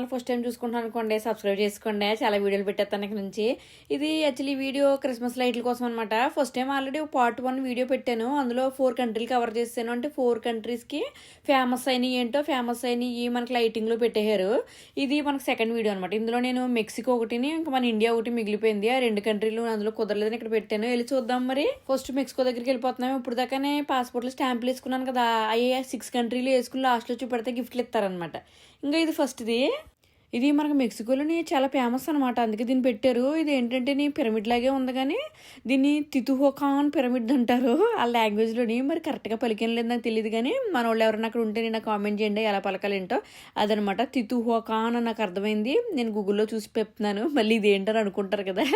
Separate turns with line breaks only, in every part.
Channel first time చూసుకుంటున్నాను అనుకోండి subscribe చేసుకోండి. చాలా వీడియోలు పెట్టేస్తాను ఇక్కడ నుంచి. ఇది యాక్చువల్లీ వీడియో క్రిస్మస్ లైట్ల కోసం అనమాట first time already part one video పెట్టాను. అందులో ఫోర్ కంట్రీలు కవర్ చేశాను. అంటే ఫోర్ కంట్రీస్కి ఫేమస్ అయినవి ఏంటో ఫేమస్ అయినవి మనకి లైటింగ్లో పెట్టేశారు. ఇది మనకు సెకండ్ వీడియో అనమాట ఇందులో నేను మెక్సికో ఒకటిని ఇంకా మన ఇండియా ఒకటి మిగిలిపోయింది. ఆ రెండు కంట్రీలు అందులో కుదరలేదని ఇక్కడ పెట్టాను. వెళ్ళి చూద్దాం మరి. ఫస్ట్ మెక్సికో దగ్గరికి వెళ్ళిపోతున్నాము. ఇప్పుడు దాకానే పాస్పోర్ట్లో స్టాంపులు వేసుకున్నాను కదా. అయ్యే సిక్స్ కంట్రీలు వేసుకుని లాస్ట్లో చూపెడితే గిఫ్ట్లు ఇస్తారనమాట ఇంకా ఇది ఫస్ట్ది ఇది మనకు మెక్సికోలోని చాలా ఫేమస్ అనమాట అందుకే దీన్ని పెట్టారు. ఇది ఏంటంటే నీ పిరమిడ్ లాగే ఉంది కానీ దీన్ని తితుహోకాన్ పిరమిడ్ అంటారు. ఆ లాంగ్వేజ్లోని మరి కరెక్ట్గా పలికేం లేదు నాకు తెలియదు కానీ మన వాళ్ళు ఎవరైనా అక్కడ ఉంటే నేను కామెంట్ చేయండి. ఎలా పలకాలేంటో. అదనమాట తితుహోకాన్ అని నాకు అర్థమైంది. నేను గూగుల్లో చూసి పెప్తున్నాను. మళ్ళీ ఇది ఏంటని అనుకుంటారు కదా.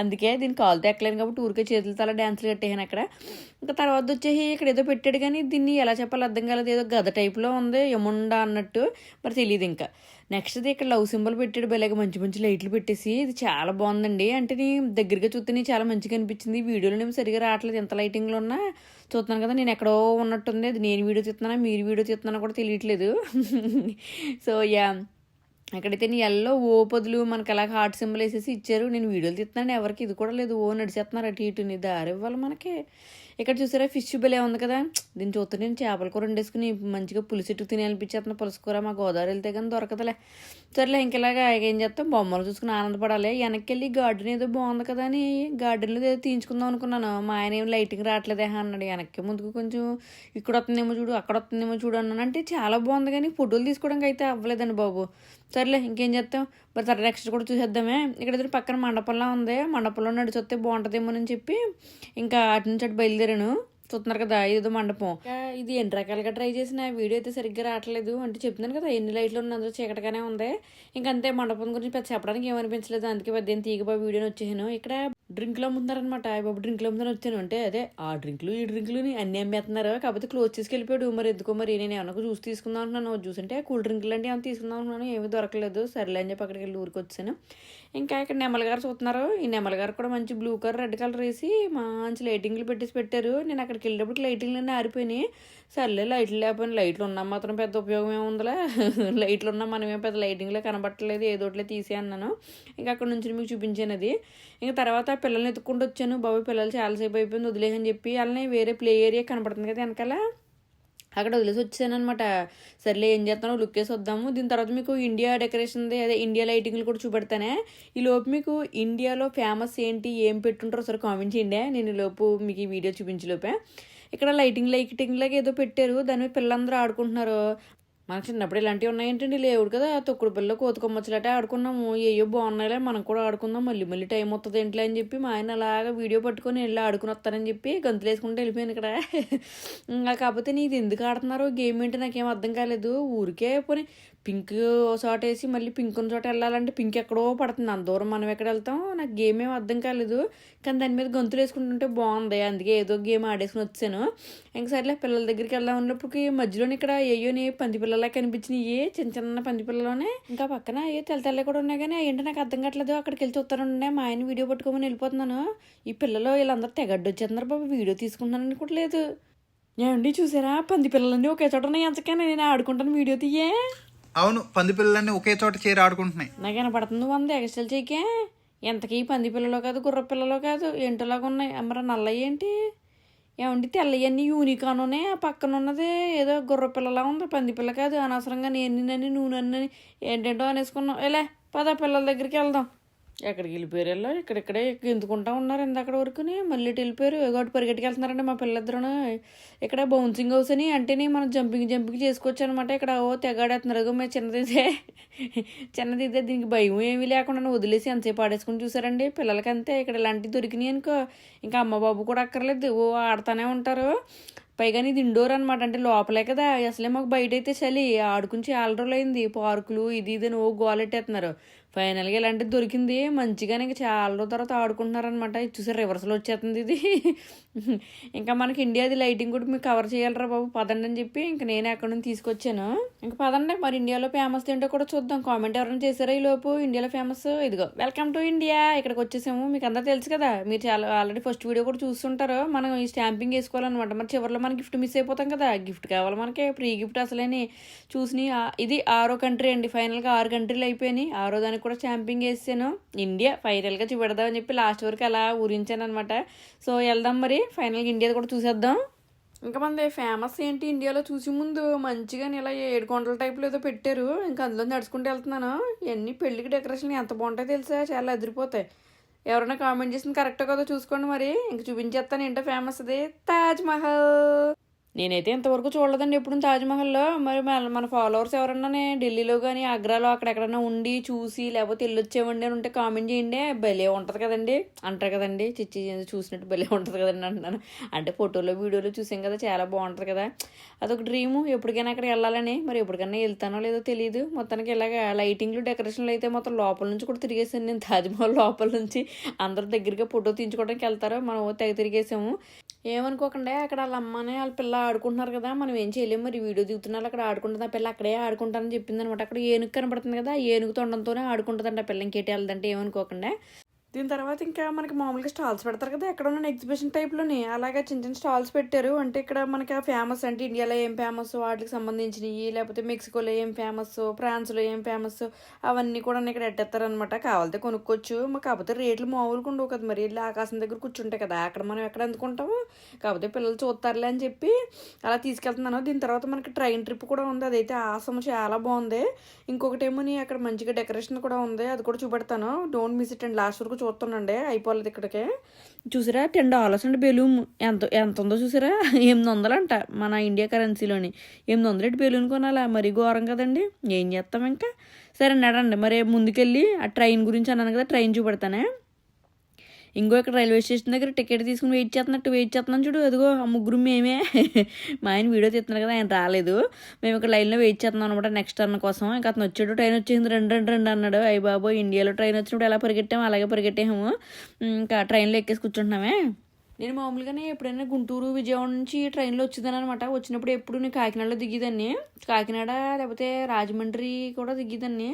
అందుకే దీన్ని కాలుతో ఎక్కలేను కాబట్టి ఊరికే చేతులతో అలా డ్యాన్సులు కట్టేసాను అక్కడ. ఇంకా తర్వాత వచ్చేసి ఇక్కడ ఏదో పెట్టాడు కానీ దీన్ని ఎలా చెప్పాలో అర్థం కాలేదు. ఏదో గద టైప్లో ఉంది. ఎముండా అన్నట్టు. మరి తెలియదు ఇంకా. నెక్స్ట్ ఇక్కడ లవ్ సింబల్ పెట్టాడు బెలగా మంచి మంచి లైట్లు పెట్టేసి. ఇది చాలా బాగుందండి. అంటే నీ దగ్గరగా చూస్తే నీ చాలా మంచిగా అనిపించింది. వీడియోలో నేను సరిగా రావట్లేదు. ఎంత లైటింగ్లో ఉన్నా చూస్తున్నాను కదా నేను ఎక్కడో ఉన్నట్టుంది. అది నేను వీడియో తీస్తున్నానా మీరు వీడియో తీస్తున్నానా కూడా తెలియట్లేదు. So yeah. అక్కడైతే నీ ఎల్లో ఓ పదులు మనకి అలా హార్ట్ సింబల్ వేసేసి ఇచ్చారు నేను వీడియోలు తీస్తున్నాను. ఎవరికి ఇది కూడా లేదు. ఓ నడిచేస్తున్నారు అటు ఇటు నీ దారి ఇవ్వాలి మనకి. ఇక్కడ చూసారా ఫిష్ భలే ఉంది కదా. దీన్ని చూస్తే నేను చేపల కూర వండేసుకుని మంచిగా పులిసెట్టు తిని అనిపించేస్తున్న పులుసు కూర మా గోదావరి వెళ్తే కానీ దొరకదులే. సర్లే ఇంకెలాగా ఏం చేస్తాం బొమ్మలు చూసుకుని ఆనందపడాలి. వెనక్కి వెళ్ళి గార్డెన్ ఏదో బాగుంది కదా అని గార్డెన్లో ఏదో తీయించుకుందాం అనుకున్నాను. మా ఆయన ఏం లైటింగ్ రావట్లేదే అన్నాడు. వెనక్కి ముందుకు కొంచెం ఇక్కడ వస్తుందేమో చూడు అక్కడ వస్తుందేమో చూడు అన్నాను. అంటే చాలా బాగుంది కానీ ఫోటోలు తీసుకోవడానికి అయితే అవ్వలేదండి బాబు. సర్లే ఇంకేం చేస్తాం మరి సరే నెక్స్ట్ కూడా చూసేద్దామే. ఇక్కడ ఎదురు పక్కన మండపంలా ఉంది. మండపంలో నడిచొస్తే బాగుంటుందేమో అని చెప్పి ఇంకా అటు నుంచి అటు బయలుదేరాను. చూస్తున్నారు కదా ఇదేదో మండపం. ఇది ఎన్ని రకాలుగా ట్రై చేసిన వీడియో అయితే సరిగ్గా రావట్లేదు అంటే చెప్తున్నాను కదా ఎన్ని లైట్లు ఉన్న అందులో చీకటిగానే ఉంది. ఇంకంతే అంతే మండపం గురించి పెద్ద చెప్పడానికి ఏమనిపించలేదు అందుకే పెద్ద ఏం వీడియోని వచ్చేసాను. ఇక్కడ డ్రింక్లు అమ్ముతున్నారనమాట బాబు డ్రింక్లు అమ్ముతాను వచ్చాను. అంటే అదే ఆ డ్రింక్లు ఈ డ్రింక్లు అన్ని అమ్మేస్తున్నారు? కాకపోతే క్లోజ్ చేసి వెళ్ళిపోయాడు మరి ఎందుకో మరి నేను ఏమన్నా జ్యూస్ తీసుకుందాం అంటున్నాను. జ్యూస్ అంటే కూల్ డ్రింక్లు అంటే ఏమైనా తీసుకుందాం అనుకున్నాను ఏమీ దొరకలేదు. సర్లే అని చెప్పి అక్కడికి వెళ్ళి ఊరికి వచ్చాను ఇంకా ఇక్కడ నెమలగారు చూస్తున్నారు. ఈ నెమల గారు కూడా మంచి బ్లూ కలర్ రెడ్ కలర్ వేసి మంచి లైటింగ్లు పెట్టేసి పెట్టారు. నేను అక్కడికి వెళ్ళేటప్పుడు లైటింగ్లు అన్నీ ఆరిపోయినాయి. సర్లే లైట్లు లేకపోయినా లైట్లు ఉన్నా మాత్రం పెద్ద ఉపయోగం ఏముందిలే లైట్లు ఉన్నా మనమే పెద్ద లైటింగ్లో కనబట్టలేదు ఏదోట్లే తీసే అన్నాను. ఇంకా అక్కడ నుంచి మీకు చూపించాను అది. ఇంకా తర్వాత పిల్లల్ని ఎత్తుకుంటూ వచ్చాను. బాబు పిల్లలు చాలాసేపు అయిపోయింది వదిలేసని చెప్పి వాళ్ళని వేరే ప్లే ఏరియా కనబడుతుంది కదా వెనకాల. అక్కడ వదిలేసి వచ్చాను అనమాట సర్లే ఏం చేస్తానో లుక్ వేసి వద్దాము. దీని తర్వాత మీకు ఇండియా డెకరేషన్ది అదే ఇండియా లైటింగ్లు కూడా చూపెడతానే. ఈ లోపు మీకు ఇండియాలో ఫేమస్ ఏంటి ఏం పెట్టుంటారో ఒకసారి కామెంట్ చేయండి. నేను ఈ లోపు మీకు ఈ వీడియో చూపించే లోపే. ఇక్కడ లైటింగ్ లైటింగ్ లాగా ఏదో పెట్టారు. దాని మీద పిల్లలందరూ ఆడుకుంటున్నారు. మనకు చిన్నప్పుడు ఇలాంటివి ఉన్నాయేంటండి? లేవుడు కదా? తొక్కుడు పిల్ల కోతుకొమ్మచ్చలటే ఆడుకున్నాము. ఏయో బాగున్నాయిలే మనం కూడా ఆడుకుందాం మళ్ళీ మళ్ళీ టైం వస్తుంది ఏంటిలే అని చెప్పి మా ఆయన అలాగా వీడియో పట్టుకొని వెళ్ళి ఆడుకుని వస్తానని చెప్పి గంతులు వేసుకుంటూ వెళ్ళిపోయాను ఇక్కడ. ఇంకా కాకపోతే నీది ఎందుకు ఆడుతున్నారు? గేమ్ ఏంటి? నాకేం అర్థం కాలేదు. ఊరికే పోనీ పింక్ చోట వేసి మళ్ళీ పింక్ ఉన్న చోట వెళ్ళాలంటే పింక్ ఎక్కడో పడుతుంది. అంత దూరం మనం ఎక్కడ వెళ్తాం? నాకు గేమ్ ఏం అర్థం కాలేదు. కానీ దాని మీద గంతులు వేసుకుంటుంటే బాగుంది. అందుకే ఏదో గేమ్ ఆడేసుకుని వచ్చాను. ఇంక సర్లే పిల్లల దగ్గరికి వెళ్దాం ఉన్నప్పటికి మధ్యలోనే ఇక్కడ ఏయోని పంది పిల్లలు కనిపించినాయి చిన్న చిన్న పంది పిల్లలోనే. ఇంకా పక్కన ఏ తెల్ల తెల్ల కూడా ఉన్నాయి కానీ ఏంటో నాకు అర్థం కావట్లేదు. అక్కడికి వెళ్ళి చూస్తాను మా ఆయన వీడియో పట్టుకోమని వెళ్ళిపోతున్నాను. ఈ పిల్లలు వీళ్ళందరూ తెగడ్డు వచ్చేస్తున్నారు బాబు. వీడియో తీసుకుంటున్నాను అనుకోవట్లేదు ఏమండి చూసారా? పంది పిల్లలన్నీ ఒకే చోట ఉన్నాయి. ఎంచకనే నేను ఆడుకుంటాను వీడియో తీయే.
అవును పంది పిల్లలన్నీ ఒకే చోట చేరి ఆడుకుంటున్నాయి.
నాకు వినపడుతుంది వంద ఎక్స్టల్ చేయకే. ఎంతకీ పంది పిల్లలో కాదు గుర్ర పిల్లలో కాదు ఏంటోలాగా ఉన్నాయి. అమ్మరా నల్లయ్య ఏంటి? ఏమండి తెల్లయన్నీ యూనికానునే ఆ పక్కన ఉన్నది ఏదో గుర్ర పిల్లలా ఉంది పంది పిల్ల కాదు అనవసరంగా నేను నూనె ఏంటేంటో అనేసుకున్నాం. ఎలా పద పిల్లల దగ్గరికి వెళ్దాం. ఎక్కడికి వెళ్ళిపోయారు వెళ్ళా ఇక్కడిక్కడే ఎందుకుంటా ఉన్నారు ఇందక్కడ వరకుని. మళ్ళీ ఇటు వెళ్ళిపోయారు. ఒకటి పరిగెట్టుకెళ్తున్నారండి మా పిల్లలిద్దరును ఇక్కడ బౌన్సింగ్ హౌస్ అని అంటేనే మనం జంపింగ్ జంపింగ్ చేసుకోవచ్చు అనమాట ఇక్కడ ఓ తెగాడేస్తున్నారు. అదిగో మేము చిన్నదిదే. చిన్నదిదే. దీనికి భయం ఏమీ లేకుండా వదిలేసి ఎంతసేపు ఆడేసుకుని చూసారండి పిల్లలకంతే. ఇక్కడ ఇలాంటివి దొరికినాయి అనుకో. ఇంకా అమ్మ బాబు కూడా అక్కర్లేదు. ఓ ఆడుతూనే ఉంటారు. పైగా ఇది ఇండోర్ అనమాట అంటే లోపలే కదా. అసలే మాకు బయట అయితే చలి. ఆడుకుని చాలా రోజులు అయింది పార్కులు ఇది ఇది అని ఓ గోలెట్టేస్తున్నారు. ఫైనల్గా ఇలాంటిది దొరికింది. మంచిగానే ఇంకా చాలా రోజుల తర్వాత ఆడుకుంటున్నారనమాట ఇది చూసారు రివర్స్లో వచ్చేస్తుంది ఇది. ఇంకా మనకి ఇండియాది లైటింగ్ కూడా మీకు కవర్ చేయాలరా బాబు. పదండి అని చెప్పి ఇంకా నేను అక్కడ నుంచి తీసుకొచ్చాను. ఇంకా పదండి మరి ఇండియాలో ఫేమస్ ఏంటో కూడా చూద్దాం. కామెంట్ ఎవరైనా చేశారా ఈ లోపు? ఇండియాలో ఫేమస్ ఇదిగో వెల్కమ్ టు ఇండియా ఇక్కడికి వచ్చేసాము. మీకు అందరూ తెలుసు కదా మీరు చాలా ఆల్రెడీ ఫస్ట్ వీడియో కూడా చూస్తుంటారు. మనం ఈ స్టాంపింగ్ వేసుకోవాలన్నమాట. మరి చివరిలో మనం గిఫ్ట్ మిస్ అయిపోతాం కదా. గిఫ్ట్ కావాలి మనకి. ప్రీ గిఫ్ట్ అసలేని చూసినాయి ఇది ఆరో కంట్రీ అండి. ఫైనల్గా ఆరు కంట్రీలు అయిపోయినాయి. ఆరో దానికి కూడా స్టాంపింగ్ వేసాను ఇండియా ఫైనల్గా చూపెడదామని చెప్పి లాస్ట్ వరకు అలా ఊరించాను అనమాట సో వెళ్దాం మరి. ఫైనల్గా ఇండియా కూడా చూసేద్దాం. ఇంకా మనది ఫేమస్ ఏంటి ఇండియాలో చూసే ముందు మంచిగా ఇలా ఏడు కొండల టైప్లో ఏదో పెట్టారు. ఇంకా అందులో నడుచుకుంటూ వెళ్తున్నాను. ఇవన్నీ పెళ్ళికి డెకరేషన్ ఎంత బాగుంటాయి తెలుసా? చాలా అదిరిపోతాయి. ఎవరైనా కామెంట్ చేసింది కరెక్ట్ కదా చూసుకోండి మరి. ఇంక చూపించేస్తాను ఏంటో ఫేమస్ అది తాజ్ మహల్. నేనైతే ఇంతవరకు చూడలేదండి ఎప్పుడు తాజ్మహల్లో. మరి మన మన ఫాలోవర్స్ ఎవరన్నా ఢిల్లీలో కానీ ఆగ్రాలో అక్కడెక్కడన్నా ఉండి చూసి లేకపోతే వెళ్ళొచ్చేవండి అని ఉంటే కామెంట్ చేయండి. భలే ఉంటుంది కదండి. అంటారు కదండి చిచ్చి చూసినట్టు భలే ఉంటుంది కదండి అంటున్నాను అంటే ఫోటోలో వీడియోలో చూసాం కదా చాలా బాగుంటుంది కదా. అదొక డ్రీము ఎప్పటికైనా అక్కడ వెళ్ళాలని. మరి ఎప్పటికైనా వెళ్తానో లేదో తెలియదు మొత్తానికి ఇలాగ లైటింగ్లు డెకరేషన్లు అయితే మొత్తం లోపల నుంచి కూడా తిరిగేసాను నేను. తాజ్మహల్ లోపల నుంచి అందరు దగ్గరగా ఫోటో తీయించుకోవడానికి వెళ్తారు. మనం తెగ తిరిగేసాము. ఏమనుకోకుండా అక్కడ వాళ్ళ అమ్మనే వాళ్ళ పిల్ల ఆడుకుంటున్నారు కదా మనం ఏం చేయలేము మరి వీడియో దిగుతున్నారు అక్కడ ఆడుకుంటుంది ఆ పిల్ల అక్కడే ఆడుకుంటానని చెప్పింది అనమాట అక్కడ ఏనుగు కనబడుతుంది కదా ఆ ఏనుగు తొండంతోనే ఆడుకుంటుందంట ఆ పిల్ల ఇంకేటి వెళ్ళదంటే ఏమనుకోకుండా. దీని తర్వాత ఇంకా మనకి మామూలుగా స్టాల్స్ పెడతారు కదా ఎక్కడ ఉన్న ఎగ్జిబిషన్ టైప్లోని అలాగే చిన్న చిన్న స్టాల్స్ పెట్టారు. అంటే ఇక్కడ మనకి ఆ ఫేమస్ అంటే ఇండియాలో ఏం ఫేమస్ వాటికి సంబంధించినవి లేకపోతే మెక్సికోలో ఏం ఫేమస్ ఫ్రాన్స్లో ఏం ఫేమస్ అవన్నీ కూడా ఇక్కడ ఎట్టేస్తారనమాట కావాలితే కొనుక్కోవచ్చు మరి కాకపోతే రేట్లు మామూలుగా ఉండవు కదా మరి. వెళ్ళి ఆకాశం దగ్గర కూర్చుంటాయి కదా అక్కడ మనం ఎక్కడ అందుకుంటాము? కాకపోతే పిల్లలు చూస్తారులే అని చెప్పి అలా తీసుకెళ్తున్నాను. దీని తర్వాత మనకి ట్రైన్ ట్రిప్ కూడా ఉంది. అదైతే ఆసం చాలా బాగుంది. ఇంకొకటి ఏమో అక్కడ మంచిగా డెకరేషన్ కూడా ఉంది. అది కూడా చూపెడతాను. Don't miss it and last వరకు చూస్తానండి అయిపోలేదు ఇక్కడికి. చూసారా టెన్ డాలర్స్ అండి బెలూన్ ఎంత ఎంత ఉందో చూసారా? ఎనిమిది వందలు అంట మన ఇండియా కరెన్సీలోని. ఎనిమిది వందలు ఎటు బెలూన్ కొనాలా? మరీ ఘోరం కదండి. ఏం చేస్తాం ఇంకా? సరే నడండి. మరి ముందుకెళ్ళి ఆ ట్రైన్ గురించి అన్నాను కదా ట్రైన్ చూపెడతానే. ఇంకో ఇక్కడ రైల్వే స్టేషన్ దగ్గర టికెట్ తీసుకుని వెయిట్ చేస్తున్నట్టు వెయిట్ చేస్తున్నాను చూడు. అదిగో ఆ ముగ్గురు మేమే. మా ఆయన వీడియో తీస్తున్నారు కదా ఆయన రాలేదు. మేము ఇక్కడ లైన్లో వెయిట్ చేస్తున్నాం అనమాట నెక్స్ట్ టర్న్ కోసం. ఇంకా అతను వచ్చాడు ట్రైన్ వచ్చింది. రెండు రెండు రెండు అన్నాడు. అయ్యి బాబు ఇండియాలో ట్రైన్ వచ్చినప్పుడు ఎలా పరిగెట్టాము అలాగే పరిగెట్టాము ఇంకా ట్రైన్లో ఎక్కేసి కూర్చుంటున్నామే. నేను మామూలుగానే ఎప్పుడైనా గుంటూరు విజయవాడ నుంచి ట్రైన్లో వచ్చేదాన్ని అనమాట వచ్చినప్పుడు ఎప్పుడు నేను కాకినాడలో దిగేదాన్ని. కాకినాడ లేకపోతే రాజమండ్రి కూడా దిగేదాన్ని.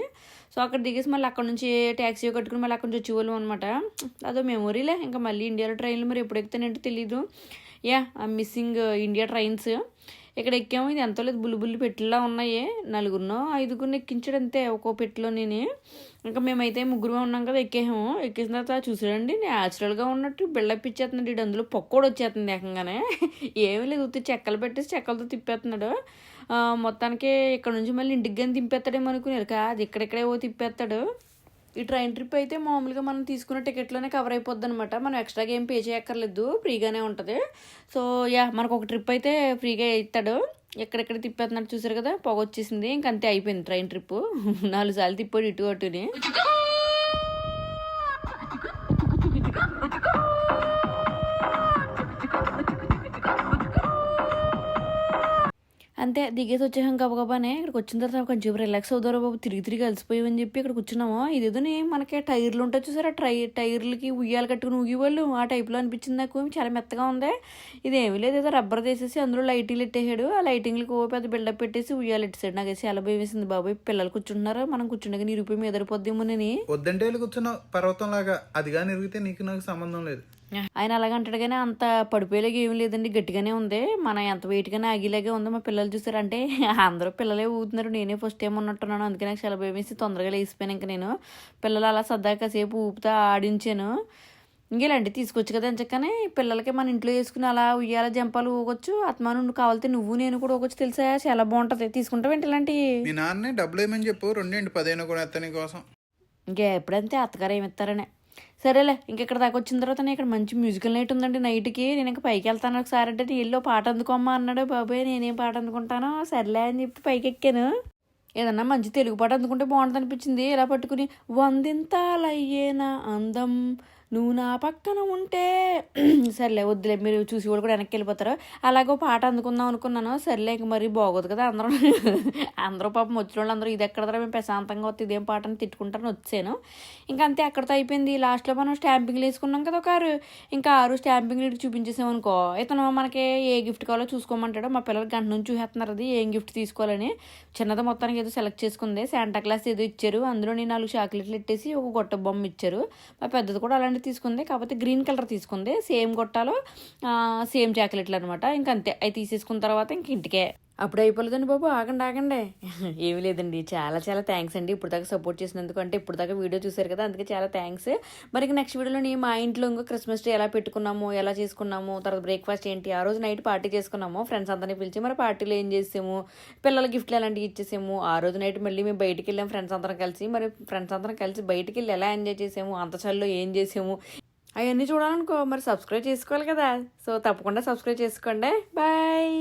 సో అక్కడ దిగేసి మళ్ళీ అక్కడ నుంచి ట్యాక్సీ కట్టుకుని మళ్ళీ అక్కడ నుంచి వచ్చేవాళ్ళం అనమాట అదో మెమొరీలే. ఇంకా మళ్ళీ ఇండియాలో ట్రైన్లు మరి ఎప్పుడు ఎక్కుతానంటే తెలీదు. Yeah missing India trains. ఇక్కడ ఎక్కాము. ఇది ఎంతో లేదు. బుల్లి బుల్లి పెట్టిలా ఉన్నాయి. నలుగురినో ఐదుగురిని ఎక్కించాడు అంతే ఒక్కో పెట్టిలో నేను. ఇంకా మేమైతే ముగ్గురు ఉన్నాం కదా ఎక్కేసాము. ఎక్కేసిన తర్వాత చూసాడండి న్యాచురల్గా ఉన్నట్టు బిల్డప్ ఇచ్చేస్తున్నాడు. ఇటు అందులో పొక్కోడు వచ్చేస్తుంది ఏకంగానే. ఏమీ లేదు. ఉత్తి చెక్కలు పెట్టేసి చెక్కలతో తిప్పేస్తున్నాడు. మొత్తానికి ఇక్కడ నుంచి మళ్ళీ ఇంటికి కానీ తిప్పేస్తాడేమో అనుకున్నారు కాదు ఇక్కడెక్కడే ఓ తిప్పేస్తాడు. ఈ ట్రైన్ ట్రిప్ అయితే మామూలుగా మనం తీసుకున్న టికెట్లోనే కవర్ అయిపోద్ది అనమాట మనం ఎక్స్ట్రాగా ఏం పే చేయక్కర్లేదు. ఫ్రీగానే ఉంటుంది. సో యా మనకు ఒక ట్రిప్ అయితే ఫ్రీగా ఇస్తాడు. ఎక్కడెక్కడ తిప్పేస్తున్నట్టు చూసారు కదా? పొగ వచ్చేసింది. ఇంక అంతే అయిపోయింది ట్రైన్ ట్రిప్. నాలుగు సార్లు తిప్పాడు ఇటు అటుని. అంతే దిగేసి వచ్చేసాం గబగబానే. ఇక్కడికి వచ్చిన తర్వాత కొంచెం రిలాక్స్ అవుతారో బాబు. తిరిగి తిరిగి అలసిపోయామని చెప్పి ఇక్కడ కూర్చున్నాము. ఇదేదో మనకి టైర్లు ఉంటాయి చూసారా? ట్రై టైర్లకి ఉయ్యాలు కట్టుకుని ఊగేవాళ్ళు. ఆ టైప్లో అనిపించింది నాకు. చాలా మెత్తగా ఉంది. ఇది ఏమీ లేదు. ఏదో రబ్బర్ తీసేసి అందులో లైటింగ్లు పెట్టేసాడు ఆ లైటింగ్లకి ఓ పెద్ద బిల్డప్ పెట్టేసి ఉయ్యాలు ఎట్టేసాడు నాకు చాలా భయం వేసింది బాబాయ్ పిల్లలు కూర్చుంటున్నారు. మనం కూర్చుండగా నిరూపి మీద ఎదిరిపోద్దేమోనని
వద్దంటే వెళ్ళి కూర్చున్నావు. పర్వతం లాగా. అదిగా నిరిగితే నీకు నాకు సంబంధం లేదు.
ఆయన అలాగ అంటాడు కానీ అంత పడిపోయేలాగా ఏం లేదండి గట్టిగానే ఉంది. మన ఎంత వెయిట్గానే ఆగేలాగే ఉంది. మా పిల్లలు చూసారంటే అందరూ పిల్లలే ఊగుతున్నారు. నేనే ఫస్ట్ టైం ఉన్నట్టున్నాను. అందుకే నాకు చాలా భయం వేసి తొందరగా లేచిపోయాను ఇంకా నేను. పిల్లలు అలా సరదాగా కాసేపు ఊపుతా ఆడించాను. ఇంకేలాంటి తీసుకొచ్చు కదా ఎంచక్కనే పిల్లలకి మన ఇంట్లో వేసుకుని అలా ఉయ్యాల జంపాలు ఊగొచ్చు. నువ్వు కావాలితే నువ్వు నేను కూడా ఊగొచ్చు. తెలుసా? చాలా బాగుంటుంది. తీసుకుంటావు ఇలాంటి?
మీ నాన్నే డబ్బులు ఏమని చెప్పు? రెండేంటి పదిహేను కూడా ఎత్తని కోసం.
ఇంకా ఎప్పుడంతే అత్తగారు ఏమిస్తారనే సరేలే ఇంకెక్కడ దాకా వచ్చిన తర్వాత నేను ఇక్కడ మంచి మ్యూజికల్ నైట్ ఉందండి నైట్కి నేను ఇంకా పైకి వెళ్తాను ఒకసారి అంటే నేను ఇల్లు పాట అందుకోమ్మా అన్నాడు. బాబాయ్ నేనేం పాట అందుకుంటానో? సర్లే అని చెప్పి పైకి ఎక్కాను ఏదన్నా మంచి తెలుగు పాట అందుకుంటే బాగుంటుంది అనిపించింది ఇలా పట్టుకుని వందింతాలయ్యేనా అందం నువ్వు నా పక్కన ఉంటే సర్లే వద్దులే మీరు చూసి వాళ్ళు కూడా వెనక్కి వెళ్ళిపోతారు. అలాగో పాట అందుకుందాం అనుకున్నాను. సర్లే ఇంక మరి బాగోదు కదా అందరూ అందరూ పాపం వచ్చిన వాళ్ళు అందరూ ఇది ఎక్కడ మేము ప్రశాంతంగా వస్తే ఇదేం పాట అని తిట్టుకుంటారని వచ్చాను. ఇంకా అంతే అక్కడితో అయిపోయింది. లాస్ట్లో మనం స్టాంపింగ్లు వేసుకున్నాం కదా ఒక ఆరు ఇంకా ఆరు స్టాంపింగ్ ఇటు చూపించేసాం అనుకో ఇతను మనకి ఏ గిఫ్ట్ కావాలో చూసుకోమంటాడో. మా పిల్లలు గంట నుంచి చూసేస్తున్నారు అది ఏం గిఫ్ట్ తీసుకోవాలని. చిన్నది మొత్తానికి ఏదో సెలెక్ట్ చేసుకుంది. శాంటా క్లాస్ ఏదో ఇచ్చారు. అందులో నేను నాలుగు చాక్లెట్లు పెట్టేసి ఒక గొట్ట బొమ్మ ఇచ్చారు. మా పెద్దది కూడా అలాంటి బ్రాండ్ తీసుకుంది కాకపోతే గ్రీన్ కలర్ తీసుకుంది. సేమ్ గొట్టాలో సేమ్ చాక్లెట్లు అనమాట ఇంక అంతే అవి తీసేసుకున్న తర్వాత ఇంక ఇంటికే. అప్పుడు అయిపోలేదండి బాబు ఆగండి ఆగండి. ఏమీ లేదండి చాలా చాలా థ్యాంక్స్ అండి ఇప్పుడు దాకా సపోర్ట్ చేసినందుకు. అంటే ఇప్పుడు దాకా వీడియో చూశారు కదా అందుకే చాలా థ్యాంక్స్ మరి నెక్స్ట్ వీడియోలో నేను మా ఇంట్లో ఇంకో క్రిస్మస్ డే ఎలా పెట్టుకున్నాము ఎలా చేసుకున్నాము తర్వాత బ్రేక్ఫాస్ట్ ఏంటి ఆ రోజు నైట్ పార్టీ చేసుకున్నాము ఫ్రెండ్స్ అందరినీ పిలిచి మరి పార్టీలో ఏం చేసాము పిల్లల గిఫ్ట్లు ఎలాంటివి ఇచ్చేసాము ఆ రోజు నైట్ మళ్ళీ మేము బయటికి వెళ్ళాము ఫ్రెండ్స్ అందరం కలిసి. మరి ఫ్రెండ్స్ అందరం కలిసి బయటికి వెళ్ళి ఎలా ఎంజాయ్ చేసాము అంత చల్లో ఏం చేసాము అవన్నీ చూడాలనుకో మరి సబ్స్క్రైబ్ చేసుకోవాలి కదా. సో తప్పకుండా సబ్స్క్రైబ్ చేసుకోండి. బాయ్